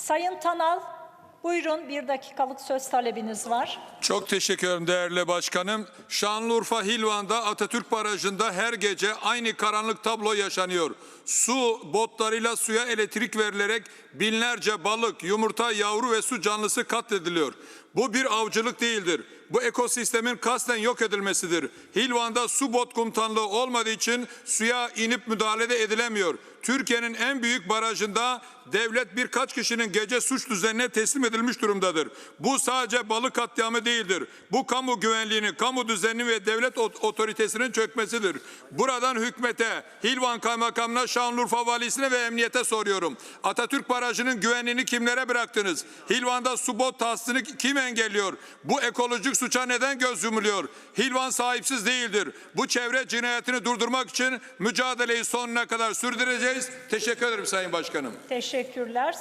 Sayın Tanal, buyurun bir dakikalık söz talebiniz var. Çok teşekkür ederim değerli başkanım. Şanlıurfa Hilvan'da Atatürk Barajı'nda her gece aynı karanlık tablo yaşanıyor. Su botlarıyla suya elektrik verilerek binlerce balık, yumurta, yavru ve su canlısı katlediliyor. Bu bir avcılık değildir. Bu ekosistemin kasten yok edilmesidir. Hilvan'da su bot komutanlığı olmadığı için suya inip müdahale de edilemiyor. Türkiye'nin en büyük barajında devlet birkaç kişinin gece suç düzenine teslim edilmiş durumdadır. Bu sadece balık katliamı değildir. Bu kamu güvenliğini, kamu düzenini ve devlet ot- otoritesinin çökmesidir. Buradan hükümete, Hilvan Kaymakamına, Şanlıurfa Valisi'ne ve emniyete soruyorum. Atatürk Barajı'nın güvenliğini kimlere bıraktınız? Hilvan'da su bot tahsisini kim engelliyor? Bu ekolojik suça neden göz yumuluyor? Hilvan sahipsiz değildir. Bu çevre cinayetini durdurmak için mücadeleyi sonuna kadar sürdüreceğiz. Teşekkür ederim Sayın Başkanım. Teşekkürler.